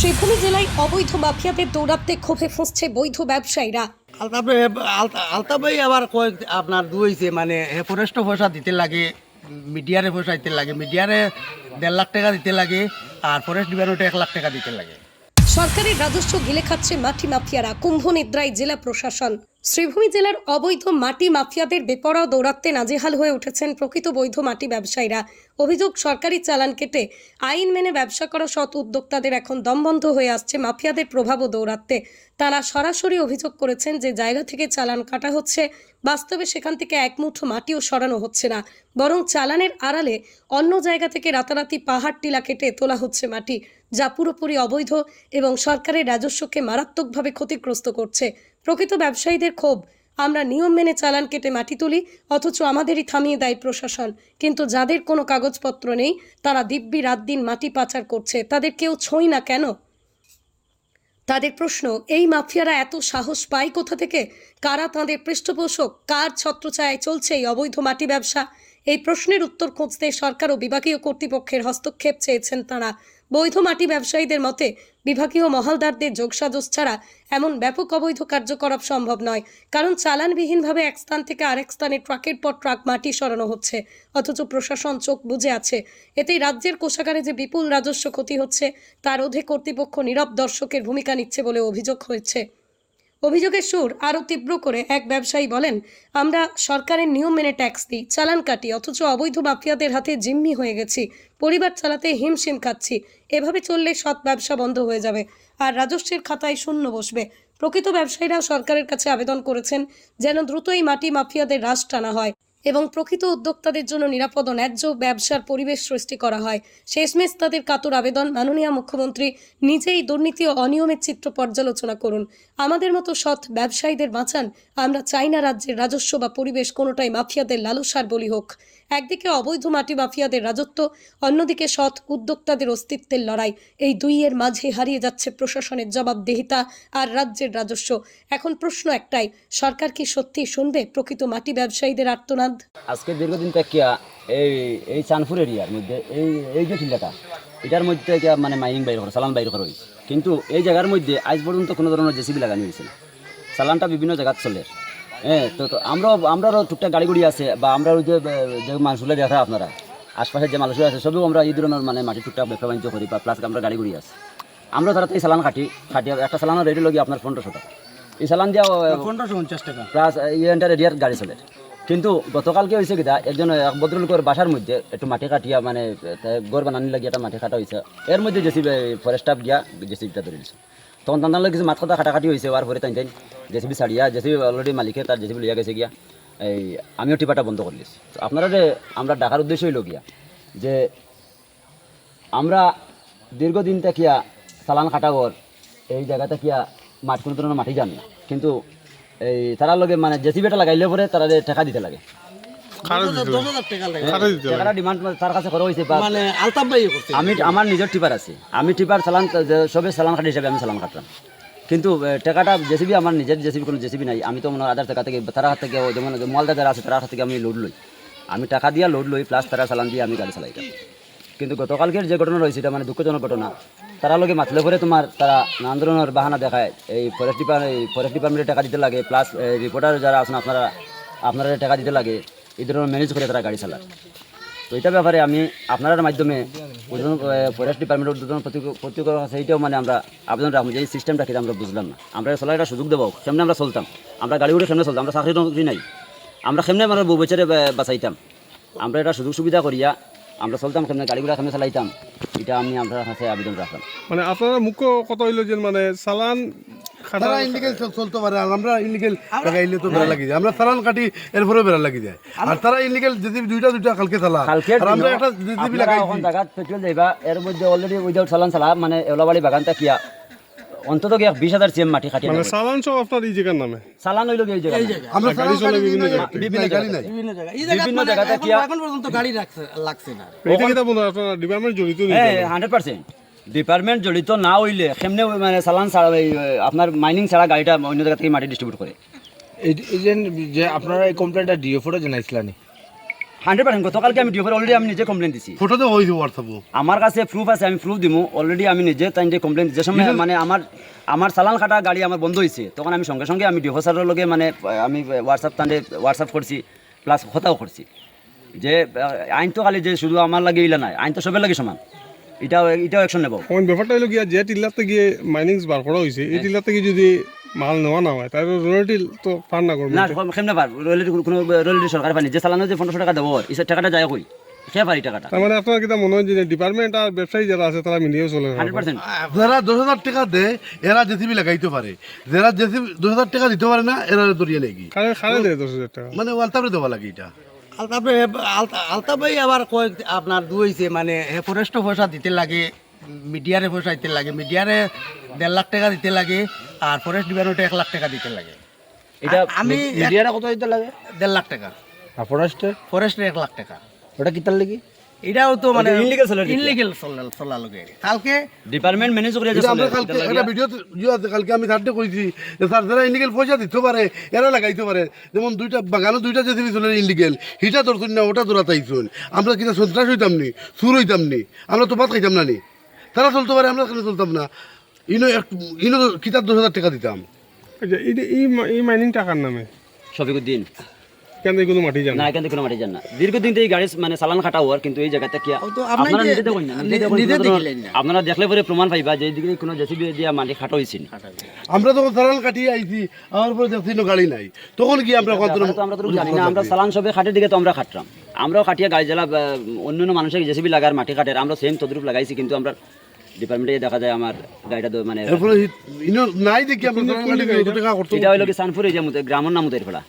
শ্রীভূমি জেলায় অবৈধ মাফিয়াদের দৌরাত্মে ক্ষোভে ফুঁসছে বৈধ ব্যবসায়ীরা। আলতাফ ভাই আবার কয়েক আপনার দুইছে মানে ফরেস্ট পয়সা দিতে লাগে মিডিয়ারে পয়সা দিতে লাগে মিডিয়ারে দেড় লাখ টাকা দিতে লাগে আর ফরেস্ট ডিপার্টমেন্টে এক লাখ টাকা দিতে লাগে। সরকারের রাজস্ব গিলে খাচ্ছে মাটি মাফিয়ারা কুম্ভ নিদ্রায় জেলা প্রশাসন। শ্রীভূমি জেলার অবৈধ মাটি মাফিয়াদের বেপরোয়া দৌরাত্মে নাজেহাল হয়ে উঠেছেন প্রকৃত বৈধ মাটি ব্যবসায়ীরা। অভিযোগ, সরকারি চালান কেটে আইন মেনে ব্যবসা করা সৎ উদ্যোক্তাদের এখন দমবন্ধ হয়ে আসছে মাফিয়াদের প্রভাব ও দৌরাত্মে। তারা সরাসরি অভিযোগ করেছেন যে জায়গা থেকে চালান কাটা হচ্ছে, বাস্তবে সেখান থেকে এক মুঠো মাটিও সরানো হচ্ছে না। বরং চালানের আড়ালে অন্য জায়গা থেকে রাতারাতি পাহাড় টিলা কেটে তোলা হচ্ছে মাটি। যা পুরোপুরি অবৈধ এবং সরকারের রাজস্বকে মারাত্মকভাবে ক্ষতিগ্রস্ত করছে। প্রকৃত ব্যবসায়ীদের ক্ষোভ। আমরা নিয়ম মেনে চালান কেটে মাটি তুলি, অথচ আমাদেরই থামিয়ে দেয় প্রশাসন। কিন্তু যাদের কোনো কাগজপত্র নেই, তারা দিব্যি রাত দিন মাটি পাচার করছে। তাদের কেউ ছোঁই না কেন? তাদের প্রশ্ন, এই মাফিয়ারা এত সাহস পায় কোথা থেকে? কারা তাঁদের পৃষ্ঠপোষক? কার ছত্রছায়ায় চলছে এই অবৈধ মাটি ব্যবসা? এই প্রশ্নের উত্তর খুঁজতে সরকার ও বিভাগীয় কর্তৃপক্ষের হস্তক্ষেপ চেয়েছেন তাঁরা। বৈধ মাটি ব্যবসায়ীদের মতে, বিভাগীয় মহালদারদের যোগসাজস ছাড়া এমন ব্যাপক অবৈধ কার্যকলাপ সম্ভব নয়। কারণ চালানবিহীনভাবে এক স্থান থেকে আরেক স্থানে ট্রাকের পর ট্রাক মাটি সরানো হচ্ছে, অথচ প্রশাসন চোখ বুঝে আছে। এতেই রাজ্যের কোষাগারে যে বিপুল রাজস্ব ক্ষতি হচ্ছে তার অধে কর্তৃপক্ষ নীরব দর্শকের ভূমিকা নিচ্ছে বলে অভিযোগ হয়েছে। অভিযোগের সুর আরও তীব্র করে এক ব্যবসায়ী বলেন, আমরা সরকারের নিয়ম মেনে ট্যাক্স দিই, চালান কাটি, অথচ অবৈধ মাফিয়াদের হাতে জিম্মি হয়ে গেছি। পরিবার চালাতে হিমশিম খাচ্ছি। এভাবে চললে সৎ ব্যবসা বন্ধ হয়ে যাবে আর রাজস্বের খাতায় শূন্য বসবে। প্রকৃত ব্যবসায়ীরা সরকারের কাছে আবেদন করেছেন, যেন দ্রুতই মাটি মাফিয়াদের হ্রাস টানা হয়। এবং প্রকৃত উদ্যোক্তাদের জন্য নিরাপদ ও ন্যায্য ব্যবসার পরিবেশ সৃষ্টি করা হয়। শেষমেশ তাদের কাতর আবেদন মাননীয় মুখ্যমন্ত্রী নিজেই দুর্নীতি ও অনিয়মের চিত্র পর্যালোচনা করুন। আমাদের মতো সৎ ব্যবসায়ীদের বাঁচান। আমরা চাই না রাজ্যের রাজস্ব বা পরিবেশ কোনোটাই মাফিয়াদের লালসার বলি হোক। একদিকে অবৈধ মাটি মাফিয়াদের রাজত্ব, অন্যদিকে সৎ উদ্যোক্তাদের অস্তিত্বের লড়াই। এই দুইয়ের মাঝে হারিয়ে যাচ্ছে প্রশাসনের জবাবদেহিতা আর রাজ্যের রাজস্ব। এখন প্রশ্ন একটাই, সরকার কি সত্যি শুনবে? প্রকৃত মাটি ব্যবসায়ীদের আর্তনাদ? আজকে দীর্ঘদিন থাকিয়া এই এই চানপুর এরিয়ার মধ্যে এই এই যে টিলাটা এটার মধ্যে থেকে মানে মাইনিং বাইর করা চালান বাইর করা হয়েছে। কিন্তু এই জায়গার মধ্যে আজ পর্যন্ত কোনো ধরনের জেসিবি লাগানো হয়েছে না। চালানটা বিভিন্ন জায়গাত চলে। হ্যাঁ তো তো আমরাও আমরাও টুকটাক গাড়ি গুড়ি আছে বা আমরা ওই যে মানুষগুলো দেখা আপনারা আশপাশের যে মানুষগুলো আছে সবও আমরা এই ধরনের মানে মাটি টুকটাক ব্যবসা বাণিজ্য করি বা প্লাস আমরা গাড়ি গুড়ি আছে। আমরা তারা এই চালান কাটি কাটি একটা চালানের রেডি লগিয়ে আপনার পনেরোশো টাকা। এই চালান দিয়া পনেরোশো উনচাশ টাকা। প্লাস ইয়েন্টার এরিয়ার গাড়ি চলে। কিন্তু গতকালকে হয়েছে কিনা একজন এক ভদ্রলোকের বাসার মধ্যে একটু মাটি কাটিয়া মানে গড় বানানি লাগিয়ে একটা মাটি কাটা হয়েছে এর মধ্যে জেসিবি ফরেস্ট স্টাফ গিয়া জেসিবিটা ধরে দিয়েছে তখন তার কিছু মাথা কথা কাটাকাটি হয়েছে আর পরে তাই জেসিবি ছাড়িয়া, জেসিবি অলরেডি মালিকে তার জেসিবি লিয়া গেছে গিয়া, এই, আমিও টিপাটা বন্ধ করে দিয়েছি। আপনারা যে, আমরা ডাকার উদ্দেশ্য হইল গিয়া, যে আমরা দীর্ঘদিন থাকিয়া চালান কাটাগর এই জায়গাতে কিয়া মাঠ কোনো ধরনের মাটি যান না। কিন্তু এই তারার লগে মানে জেসিবিটা লাগাইলে পরে তারা টাকা দিতে লাগে তার মানে করছে। আমি আমার নিজের টিপার আছে। আমি টিপার চালান সবে চালান কাটি হিসাবে আমি চালান কাটলাম। কিন্তু টাকাটা জেসিবি আমার নিজের জেসিবি কোনো জেসিবি নাই। আমি তো মনে আধার টাকা থেকে তারা হাত থেকে যেমন মলদা যারা আছে তারা হাত থেকে আমি লোড লই। আমি টাকা দিয়া লোড লই প্লাস তারা চালান দিয়ে আমি গাড়ি চালাইতাম। কিন্তু গতকালকের যে ঘটনা রয়েছে এটা মানে দুঃখজনক ঘটনা। তারা লগে মাতলে পরে তোমার তারা ধরনের বাহানা দেখায়। এই ফরেস্ট ডিপার্টমেন্ট এই ফরেস্ট ডিপার্টমেন্টে টাকা দিতে লাগে প্লাস রিপোর্টার যারা আছেন আপনারা আপনারা টাকা দিতে লাগে, এই ধরনের ম্যানেজ করে তারা গাড়ি চালায় তো এটা ব্যাপারে আমি আপনার মাধ্যমে উদ্বোধন ফরেস্ট ডিপার্টমেন্টের উদ্বোধন প্রতিকর আছে এইটাও মানে আমরা আবেদন রাখব যে এই সিস্টেমটা কিন্তু আমরা বুঝলাম না। আমরা চলার একটা সুযোগ দেবো, সামনে আমরা চলতাম। আমরা গাড়ি উঠে সামনে চলতাম, আমরা চাকরি নাই। আমরা সামনে মানে বউ বেচারে বাঁচাইতাম। আমরা এটা সুযোগ সুবিধা করিয়া আমরা চলতাম সামনে গাড়িগুলো সামনে চালাইতাম। এটা আমি আপনার কাছে আবেদন রাখলাম। মানে আপনারা মুখ্য কথা হইল যে মানে চালান তারা ইলিগেল চলতে পারে আর আমরা ইলিগেল লাগাইলে তো বেড়া লাগি যায়। আমরা চালান কাটি এরপরে বেড়া লাগি যায়। আর তারা ইলিগেল যদি দুইটা দুইটা কালকে চালা আর আমরা একটা জিবি লাগাই এখন জায়গা পেট্রোল যাইবা এর মধ্যে অলরেডি উইদাউট চালান চালা মানে এলাবাড়ি বাগানটা কিয়া? অন্তত গিয়া বিশ হাজার সিএম মাটি খাটিয়ে মানে। চালান সব আপনার এই জায়গার নামে? চালান হইল এই জায়গায়। আমরা গাড়ি চলে বিভিন্ন বিভিন্ন জায়গাতে। বিভিন্ন নাই বিভিন্ন এই মানে জায়গাতে কিয়া- এখন পর্যন্ত গাড়ি রাখছে লাগছে না এটা কিটা বন্ধু আপনার ডিপার্টমেন্ট জড়িত নেই হ্যাঁ হান্ড্রেড পার্সেন্ট ডিপার্টমেন্ট জড়িত না হইলে সেমনে মানে চালান ছাড়া আপনার মাইনিং ছাড়া গাড়িটা অন্য জায়গা থেকে মাটি ডিস্ট্রিবিউট করে? এই এই যে যে আপনারা এই কমপ্লেনটা ডিএফওরে জানাইছিলেন হান্ড্রেড পার্সেন্ট গতকালকে আমি ডিওফার অলরেডি আমি নিজে কমপ্লেন দিছি। ফটো তো হয়েছে হোয়াটসঅ্যাপও আমার কাছে প্রুফ আছে আমি প্রুফ দিমু। অলরেডি আমি নিজে তাই যে কমপ্লেন যে সময় মানে আমার আমার চালান কাটা গাড়ি আমার বন্ধ হয়েছে তখন আমি সঙ্গে সঙ্গে আমি ডিভো স্যারের লগে মানে আমি হোয়াটসঅ্যাপ তান্ডে হোয়াটসঅ্যাপ করছি প্লাস কথাও করছি। যে আইন তো খালি যে শুধু আমার লাগে ইলা নাই আইন তো সবের লাগে সমান। এটাও এটাও অ্যাকশন নেব। ব্যাপারটা হলো গিয়া যে টিল্লাতে গিয়ে মাইনিংস বার করা হয়েছে এই টিল্লা থেকে যদি মাল নেওয়া না হয় তাহলে রয়্যালটি তো পার না করবে না কেমনে পার কোনো রয়েলিটি সরকার পানি যে চালানো যে পনেরোশো টাকা দেবো এই টাকাটা যায় কই? সে পারি টাকাটা। তার মানে আপনার কিটা মনে হয় যে ডিপার্টমেন্ট আর ব্যবসায়ী যারা আছে তারা মিলিয়েও চলে যারা দশ হাজার টাকা দেয় এরা জেসিবি লাগাইতে পারে। যারা জেসিবি দশ হাজার টাকা দিতে পারে না এরা দরিয়ে নেই খারে দেয় দশ হাজার টাকা? মানে ওয়ালতাপরে দেওয়া লাগে এটা। আলতাপে আলতা ভাই আবার কয় আপনার দুইছে মানে ফরেস্ট পয়সা দিতে লাগে। মিডিয়ারে পয়সা দিতে লাগে মিডিয়ারে দেড় লাখ টাকা দিতে লাগে আর ফরেস্ট ডিপার্টমেন্টে এক লাখ টাকা দিতে লাগে। এটা আমি মিডিয়ারা কত দিতে লাগে? দেড় লাখ টাকা। আর ফরেস্টের ফরেস্টের এক লাখ টাকা। ওটা কিতার লাগি? এটাও তো মানে illegal চলে। ইনলিগেল চলা লোকে কালকে ডিপার্টমেন্ট ম্যানেজ করে যে এটা আমরা কালকে একটা ভিডিও আছে কালকে আমি থার্ডে কইছি যে স্যার যারা ইনলিগেল পয়সা দিতে পারে এরা লাগাইতে পারে। যেমন দুইটা বাগানো দুইটা জেসিবি চলে ইনলিগেল হিটা ধরছুন না ওটা দৌড়াতাইছুন আমরা কিনা সন্ত্রাস হইতাম নি সুর হইতাম নি আমরা তো ভাত খাইতাম না নি। তারা চলতে পারে আমরা কেন চলতাম না? ইনো এক- ইনো কিতাব দশ হাজার টাকা দিতাম। আচ্ছা এই মাইনিং টাকার নামে? শফিকুদ্দিন। কেন কোনো মাটি জানা না? এখান কোনো মাটি যান না। দীর্ঘদিন তো গাড়ি মানে চালান কাটা হওয়ার কিন্তু এই জায়গাতে কি ও তো আপনি আপনারা নিজে দেখুন না, নিজে নি- দেখুন, নিজে কোনো দেখিলেন ধরনের- না। আপনারা দেখলে পরে প্রমাণ পাইবা যে এইদিকে কোনো জেসিবি দিয়ে মাটি খাটো হয়েছে আমরা যখন সারাল কাটিয়ে আইছি আমার পরে দেখছি গাড়ি নাই। তখন কি আমরা কত আমরা তো জানি না আমরা চালান সবে খাটের দিকে তো আমরা খাটলাম আমরাও খাটিয়া গাড়ি জ্বালা বা অন্য অন্য মানুষের জেসিবি লাগার মাটি কাটের আমরা সেম তদ্রুপ লাগাইছি কিন্তু আমরা ডিপার্টমেন্টে দেখা যায় আমার গাড়িটা মানে নাই দেখি টাকা এটা হইল কি সানপুর যে গ্রামের নাম ফেলা।